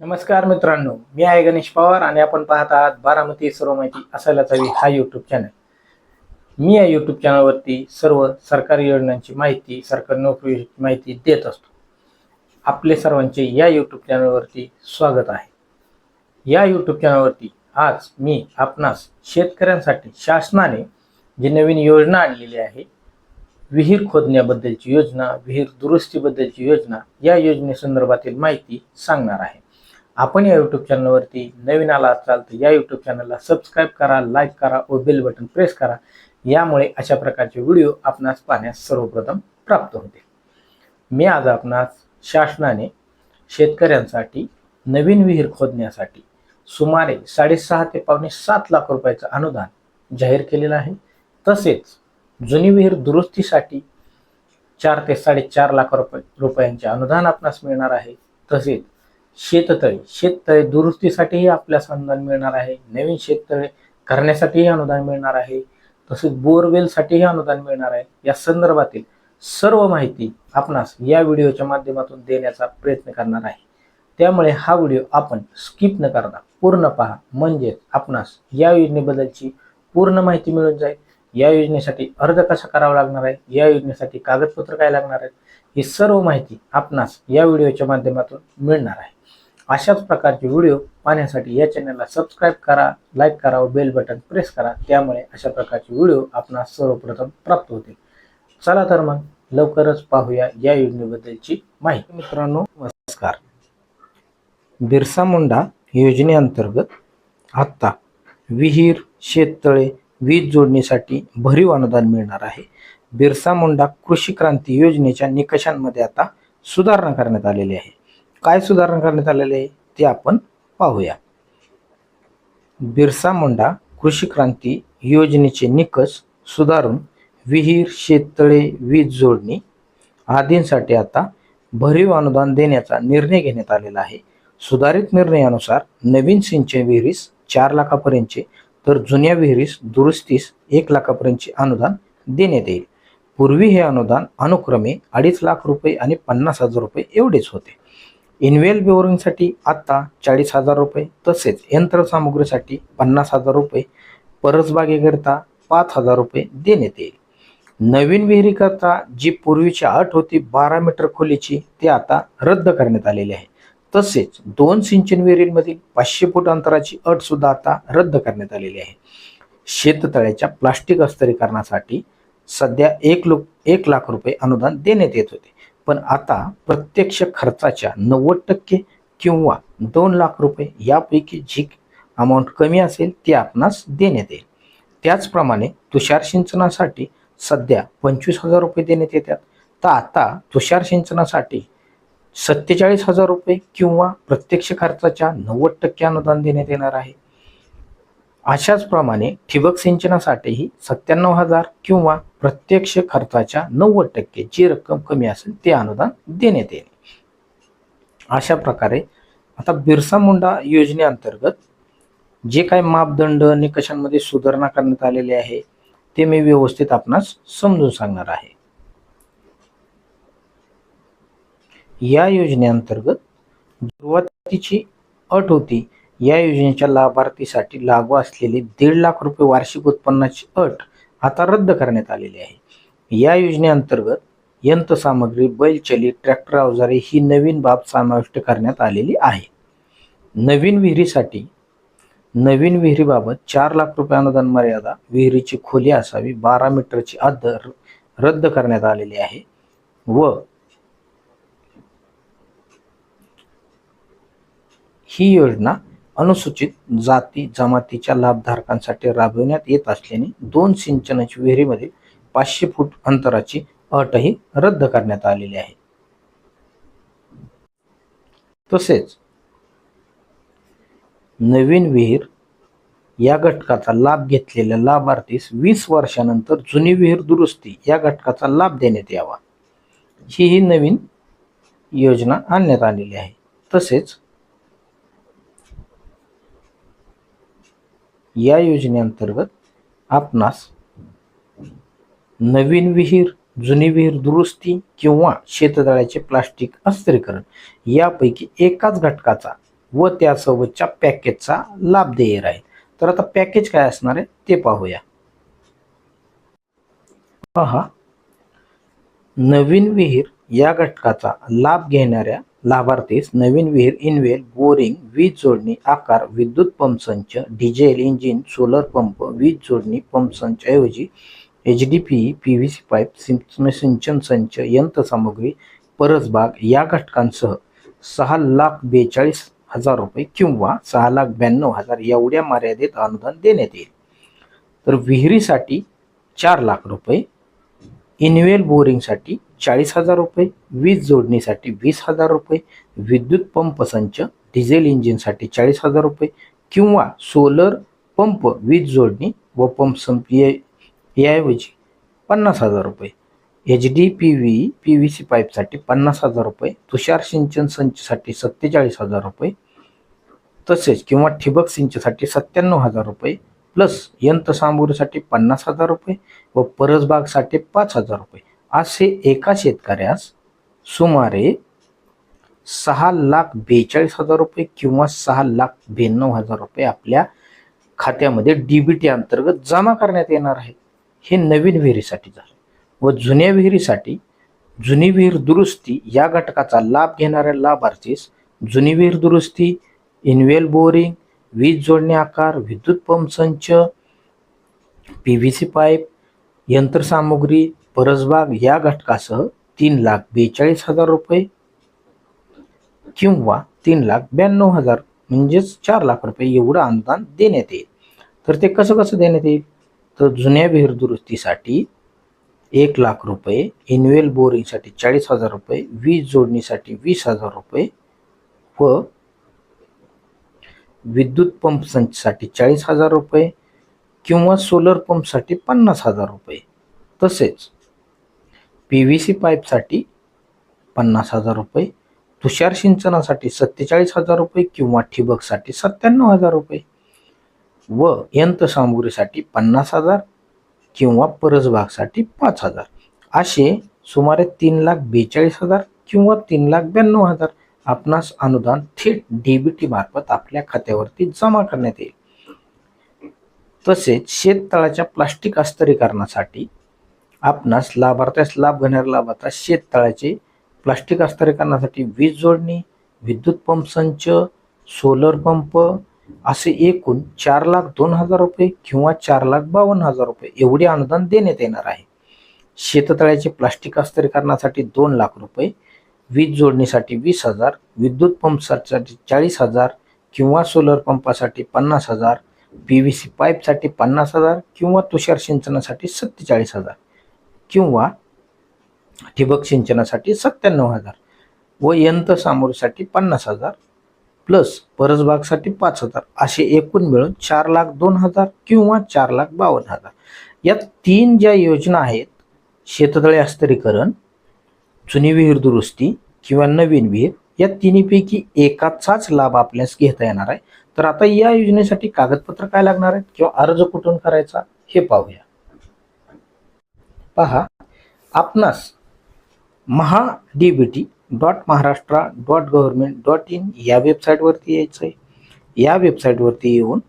नमस्कार मित्रांनो मी आहे गणेश पवार आणि आपण पाहत आहात बारामती सर्व माहिती असायलाच हवी हा यूट्यूब चॅनल मी या यूट्यूब चॅनलवरती सर्व सरकारी योजनांची माहिती सरकारी नोकरीची माहिती देत असतो. आपले सर्वांचे या यूट्यूब चॅनलवरती स्वागत आहे. या यूट्यूब चॅनलवरती आज मी आपणास शेतकऱ्यांसाठी शासनाने जी नवीन योजना आणलेली आहे विहीर खोदण्याबद्दलची योजना विहीर दुरुस्तीबद्दलची योजना या योजनेसंदर्भातील माहिती सांगणार आहे. आपण या यूट्यूब चॅनलवरती नवीन आला असाल तर या यूट्यूब चॅनलला सबस्क्राईब करा लाईक करा व बेल बटन प्रेस करा. यामुळे अशा प्रकारचे व्हिडिओ आपणास पाहण्यास सर्वप्रथम प्राप्त होतील. मी आज आपणास शासनाने शेतकऱ्यांसाठी नवीन विहीर खोदण्यासाठी सुमारे साडेसहा ते पावणे सात लाख रुपयाचं अनुदान जाहीर केलेलं आहे. तसेच जुनी विहीर दुरुस्तीसाठी चार ते साडेचार लाख रुपये रुपयांचे अनुदान आपणास मिळणार आहे. तसेच शेततळे. शेततळे दुरुस्तीसाठीही आपल्यास अनुदान मिळणार आहे. नवीन शेततळे करण्यासाठीही अनुदान मिळणार आहे. तसेच बोरवेलसाठीही अनुदान मिळणार आहे. या संदर्भातील सर्व माहिती आपणास या व्हिडिओच्या माध्यमातून देण्याचा प्रयत्न करणार आहे. त्यामुळे हा व्हिडिओ आपण स्किप न करता पूर्ण पहा. म्हणजेच आपणास या योजनेबद्दलची पूर्ण माहिती मिळून जाईल. या योजनेसाठी अर्ज कसा करावा लागणार आहे? या योजनेसाठी कागदपत्र काय लागणार आहेत? ही सर्व माहिती आपणास या व्हिडिओच्या माध्यमातून मिळणार आहे. अशाच प्रकारचे व्हिडिओ पाहण्यासाठी या चॅनलला सबस्क्राईब करा लाईक करा व बेल बटन प्रेस करा. त्यामुळे अशा प्रकारचे व्हिडिओ आपणास सर्वप्रथम प्राप्त होतील. चला तर मग लवकरच पाहूया या योजनेबद्दलची माहिती. मित्रांनो नमस्कार. बिरसा मुंडा योजनेअंतर्गत आत्ता विहीर शेततळे वीज जोडणीसाठी भरीव अनुदान मिळणार आहे. बिरसा मुंडा कृषी क्रांती योजनेच्या निकषांमध्ये आता सुधारणा करण्यात आलेली आहे. काय सुधारणा करण्यात आलेले आहे ते आपण पाहूया. बिरसा मुंडा कृषी क्रांती योजनेचे निकष सुधारून विहीर शेततळे वीज जोडणी आदींसाठी आता भरीव अनुदान देण्याचा निर्णय घेण्यात आलेला आहे. सुधारित निर्णयानुसार नवीन सिंचन विहिरीस चार लाखापर्यंतचे तर जुन्या विहिरीस दुरुस्तीस एक लाखापर्यंतचे अनुदान देण्यात येईल. पूर्वी हे अनुदान अनुक्रमे अडीच लाख रुपये आणि पन्नास हजार रुपये एवढेच होते. इनवेल बेवरिंगसाठी आत्ता चाळीस हजार रुपये तसेच यंत्रसामुग्रीसाठी पन्नास हजार रुपये परसबागेकरिता पाच हजार रुपये देण्यात येईल. नवीन विहिरीकरता जी पूर्वीची अट होती बारा मीटर खोलीची ते आता रद्द करण्यात आलेली आहे. तसेच दोन सिंचन विहिरींमधील पाचशे फूट अंतराची अट सुद्धा आता रद्द करण्यात आलेली आहे. शेततळ्याच्या प्लास्टिक अस्तरीकरणासाठी सध्या एक लो एक लाख रुपये अनुदान देण्यात येत होते. पण आता प्रत्यक्ष खर्चाच्या नव्वद टक्के किंवा दोन लाख रुपये यापैकी जी अमाऊंट कमी असेल ती आपणास देण्यात येईल. त्याचप्रमाणे तुषार सिंचनासाठी सध्या पंचवीस हजार रुपये देण्यात येतात. तर आता तुषार सिंचनासाठी सत्तेचाळीस हजार रुपये किंवा प्रत्यक्ष खर्चाच्या नव्वद टक्के अनुदान देण्यात येणार आहे. अशाच प्रमाणे ठिबक सिंचनासाठीही सत्त्याण्णव हजार किंवा प्रत्यक्ष खर्चाच्या नव्वद टक्के जी रक्कम कमी असेल ते अनुदान देण्यात येईल. अशा प्रकारे आता बिरसा मुंडा योजनेअंतर्गत जे काही मापदंड निकषांमध्ये सुधारणा करण्यात आलेले आहे ते मी व्यवस्थित आपणास समजून सांगणार आहे. या योजनेअंतर्गत सुरुवातीची अट होती या योजनेच्या लाभार्थीसाठी लागू असलेली दीड लाख रुपये वार्षिक उत्पन्नाची अट आता रद्द करण्यात आलेली आहे. या योजनेअंतर्गत यंत्रसामग्री बैलचली ट्रॅक्टर अवजारे ही नवीन बाब समाविष्ट करण्यात आलेली आहे. नवीन विहिरीसाठी नवीन विहिरीबाबत चार लाख रुपये अनुदान मर्यादा विहिरीची खोली असावी बारा मीटरची हद्द र- रद्द करण्यात आलेली आहे व ही योजना अनुसूचित जाती जमातीच्या लाभधारकांसाठी राबविण्यात येत असल्याने दोन सिंचनाची विहिरीमधील पाचशे फूट अंतराची अटही रद्द करण्यात आलेली आहे. तसेच नवीन विहीर या घटकाचा लाभ घेतलेल्या लाभार्थीस वीस वर्षानंतर जुनी विहीर दुरुस्ती या घटकाचा लाभ देण्यात यावा. ही ही नवीन योजना आणण्यात आलेली आहे. तसेच या योजनेअंतर्गत आपणास नवीन विहीर जुनी विहीर दुरुस्ती किंवा शेततळ्याचे प्लास्टिक अस्त्रीकरण यापैकी एकाच घटकाचा व त्यासोबतच्या पॅकेजचा लाभ देय राहील तर आता पॅकेज काय असणार आहे ते पाहूया. पहा नवीन विहीर या घटकाचा लाभ घेणाऱ्या लाभार्थीस नवीन विहीर इनवेल बोरिंग वीज जोडणी आकार विद्युत पंप संच डिझेल इंजिन सोलर पंप वीज जोडणी पंप संच ऐवजी H D P P V C pipe सिंचन संच यंत्रसामुग्री परसबाग या घटकांसह सहा लाख बेचाळीस हजार रुपये किंवा सहा लाख ब्याण्णव हजार एवढ्या मर्यादित अनुदान देण्यात येईल. तर विहिरीसाठी चार लाख रुपये इनवेल बोरिंगसाठी चाळीस हजार रुपये वीज जोडणीसाठी वीस हजार रुपये विद्युत पंप संच डिझेल इंजिनसाठी चाळीस हजार रुपये किंवा सोलर पंप वीज जोडणी व पंप संप याऐवजी पन्नास हजार रुपये. H D P V P V C पाईपसाठी पन्नास हजार रुपये तुषार सिंचन संचसाठी सत्तेचाळीस हजार रुपये तसेच किंवा ठिबक सिंचसाठी सत्त्याण्णव हजार रुपये प्लस यंत्रसामुग्रीसाठी पन्नास हजार रुपये व परसबागसाठी पाच हजार रुपये. असे एका शेतकऱ्यास सुमारे सहा लाख बेचाळीस हजार रुपये किंवा सहा लाख ब्याण्णव हजार रुपये आपल्या खात्यामध्ये डीबीटी अंतर्गत जमा करण्यात येणार आहे. हे नवीन विहिरीसाठी झालं. व जुन्या विहिरीसाठी जुनी विहीर दुरुस्ती या घटकाचा लाभ घेणाऱ्या लाभार्थीस जुनी विहीर दुरुस्ती इनवेल बोरिंग वीज जोडणी आकार विद्युत पंप संच पी व्ही सी पाईप यंत्रसामुग्री परसबाग या घटकासह तीन लाख बेचाळीस हजार रुपये किंवा तीन लाख ब्याण्णव हजार म्हणजेच चार लाख रुपये एवढं अनुदान देण्यात येईल. तर ते कसं कसं देण्यात येईल? तर जुन्या विहीर दुरुस्तीसाठी एक लाख रुपये इनवेल बोरिंगसाठी चाळीस हजार रुपये वीज जोडणीसाठी वीस हजार रुपये व विद्युत पंप संचसाठी चाळीस हजार रुपये किंवा सोलर पंपसाठी पन्नास हजार रुपये. तसेच पी व्ही सी पाईपसाठी पन्नास हजार रुपये तुषार सिंचनासाठी सत्तेचाळीस हजार रुपये किंवा ठिबकसाठी सत्त्याण्णव हजार रुपये व यंत्रसामुग्रीसाठी पन्नास हजार किंवा परसबागसाठी पाच हजार. असे सुमारे तीन लाख बेचाळीस हजार किंवा तीन लाख ब्याण्णव हजार आपणास अनुदान थेट डीबीटी मार्फत आपल्या खात्यावरती जमा करण्यात येईल. तसेच शेततळाच्या प्लास्टिक अस्तरीकरणासाठी आपणास लाभार्थ्यास लाभ घेणाऱ्या लाभार्थ्यास शेततळाचे प्लास्टिक अस्तरीकरणासाठी वीज जोडणी विद्युत पंप संच सोलर पंप असे एकूण चार लाख दोन हजार रुपये किंवा चार लाख बावन्न हजार रुपये एवढे अनुदान देण्यात येणार आहे. शेततळ्याचे प्लास्टिक अस्तरीकरणासाठी दोन लाख रुपये वीज जोडणीसाठी वीस हजार विद्युत पंपसाठी चाळीस हजार किंवा सोलर पंपासाठी पन्नास हजार पी व्ही सी पाईपसाठी पन्नास हजार किंवा तुषार सिंचनासाठी सत्तेचाळीस हजार किंवा ठिबक सिंचनासाठी सत्त्याण्णव हजार व यंत्रसामोरीसाठी पन्नास हजार प्लस परसबागसाठी पाच हजार असे एकूण मिळून चार लाख दोन हजार किंवा चार लाख बावन्न हजार. या तीन ज्या योजना आहेत शेततळे अस्तरीकरण जुनी विहीर दुरुस्ती किंवा नवीन विहीर या तिन्हीपैकी एकाचाच लाभ आपल्यास घेता येणार आहे. तर आता या योजनेसाठी कागदपत्र काय लागणार आहेत किंवा अर्ज कुठून करायचा हे पाहूया. पहा आपणास Maha D B T dot Maharashtra dot government dot in या वेबसाईटवरती यायचं आहे. या वेबसाईटवरती येऊन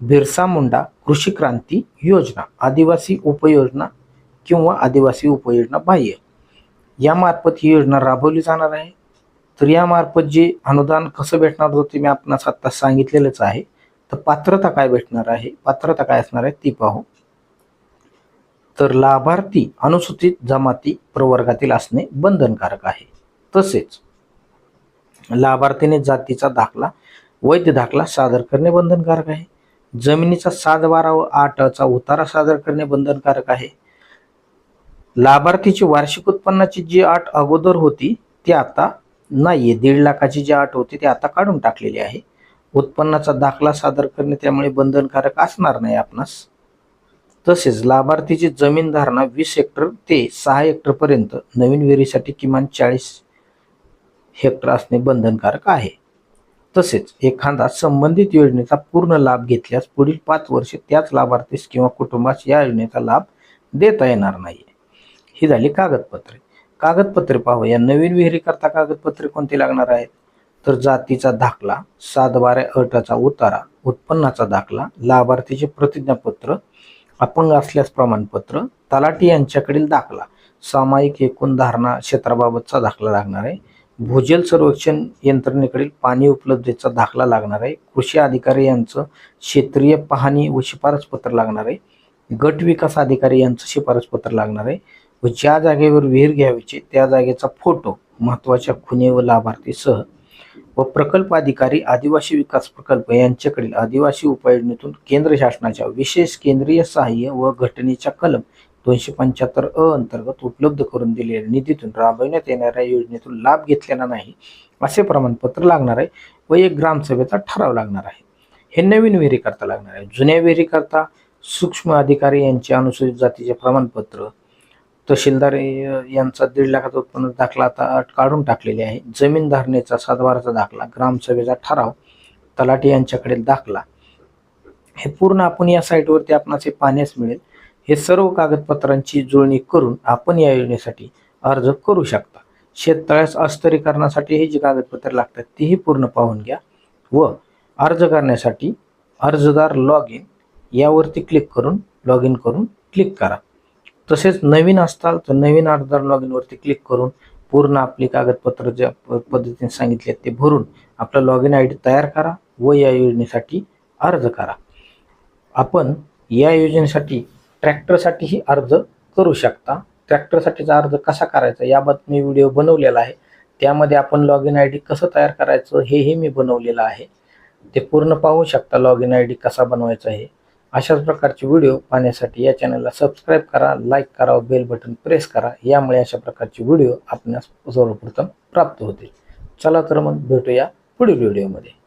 बिरसा मुंडा कृषी क्रांती योजना आदिवासी उपयोजना किंवा आदिवासी उपयोजना बाह्य. यामार्फत ही योजना राबवली जाणार आहे. तर यामार्फत जे अनुदान कसं भेटणार होतं ते मी आपणास आत्ता सांगितलेलंच आहे. तर पात्रता काय भेटणार आहे? पात्रता काय असणार आहे ती पाहू. तर लाभार्थी अनुसूचित जमाती प्रवर्गातील असणे बंधनकारक आहे. तसेच लाभार्थीने जातीचा दाखला वैध दाखला सादर करणे बंधनकारक आहे. जमिनीचा सात बारा व आठचा उतारा सादर करणे बंधनकारक आहे. लाभार्थीची वार्षिक उत्पन्नाची जी अट अगोदर होती ती आता नाहीये. दीड लाखाची जी अट होती ती आता काढून टाकलेली आहे. उत्पन्नाचा दाखला सादर करणे त्यामुळे बंधनकारक असणार नाही आपणास. तसेच लाभार्थीची जमीन धारणा वीस हेक्टर ते सहा हेक्टर पर्यंत नवीन विहिरीसाठी किमान चाळीस हेक्टर असणे बंधनकारक आहे. तसेच एखादा संबंधित योजनेचा पूर्ण लाभ घेतल्यास पुढील पाच वर्षे त्याच लाभार्थीस किंवा कुटुंबास या योजनेचा लाभ देता येणार नाही ही झाली कागदपत्रे. कागदपत्रे पाहू या नवीन विहिरीकरता कागदपत्रे कोणती लागणार आहेत? तर जातीचा दाखला सातबाऱ्या अटाचा उतारा उत्पन्नाचा दाखला लाभार्थीचे प्रतिज्ञापत्र अपंग असल्यास प्रमाणपत्र तलाठी यांच्याकडील दाखला सामायिक एकूण धारणा क्षेत्राबाबतचा दाखला लागणार आहे. भूजल सर्वेक्षण यंत्रणेकडील पाणी उपलब्धतेचा दाखला लागणार आहे. कृषी अधिकारी यांचं क्षेत्रीय पाहणी व शिफारस पत्र लागणार आहे. गट विकास अधिकारी यांचं शिफारस पत्र लागणार आहे. व ज्या जागेवर विहीर घ्यावीची त्या जागेचा फोटो महत्त्वाच्या खुने व लाभार्थीसह व प्रकल्प अधिकारी आदिवासी विकास प्रकल्प यांच्याकडील आदिवासी उपाययोजनेतून केंद्र शासनाच्या विशेष केंद्रीय सहाय्य व घटनेच्या कलम दोनशे पंच्याहत्तर अ अंतर्गत उपलब्ध करून दिलेल्या निधीतून राबविण्यात येणाऱ्या योजनेतून लाभ घेतलेला नाही असे प्रमाणपत्र लागणार आहे व एक ग्रामसभेचा ठराव लागणार आहे. हे नवीन विहिरीकरता लागणार आहे. जुन्या विहिरीकरता सूक्ष्म अधिकारी यांचे अनुसूचित जातीचे प्रमाणपत्र तहसीलदार यांचा दीड लाखाचा उत्पन्न दाखला आता काढून टाकलेले आहे. जमीन धारणेचा सातबाराचा दाखला ग्रामसभेचा ठराव तलाठी यांच्याकडे दाखला. हे पूर्ण आपण या साईटवरती आपणास हे पाहण्यास मिळेल. हे सर्व कागदपत्रांची जुळणी करून आपण या योजनेसाठी अर्ज करू शकता. शेततळ्यास अस्तरीकरणासाठी हे जी कागदपत्रे लागतात तीही पूर्ण पाहून घ्या व अर्ज करण्यासाठी अर्जदार लॉग इन यावरती क्लिक करून लॉग इन करून क्लिक करा. तसेच नवीन असताल तर नवीन अर्जदार लॉग इनवरती क्लिक करून पूर्ण आपली कागदपत्र ज्या प- पद्धतीने सांगितले ते भरून आपला लॉग इन आय डी तयार करा व या योजनेसाठी अर्ज करा. आपण या योजनेसाठी ट्रॅक्टरसाठीही अर्ज करू शकता. ट्रॅक्टरसाठीचा अर्ज कसा करायचा याबाबत मी व्हिडिओ बनवलेला आहे. त्यामध्ये आपण लॉग इन आय डी कसं तयार करायचं हेही मी बनवलेलं आहे. ते पूर्ण पाहू शकता लॉग इन आय डी कसा बनवायचा हे अशाच प्रकारचे व्हिडिओ पाहण्यासाठी या चॅनलला सबस्क्राईब करा लाईक करा व बेल बटन प्रेस करा. यामुळे अशा प्रकारचे व्हिडिओ आपणास सर्वप्रथम प्राप्त होतील. चला तर मग भेटूया पुढील व्हिडिओमध्ये.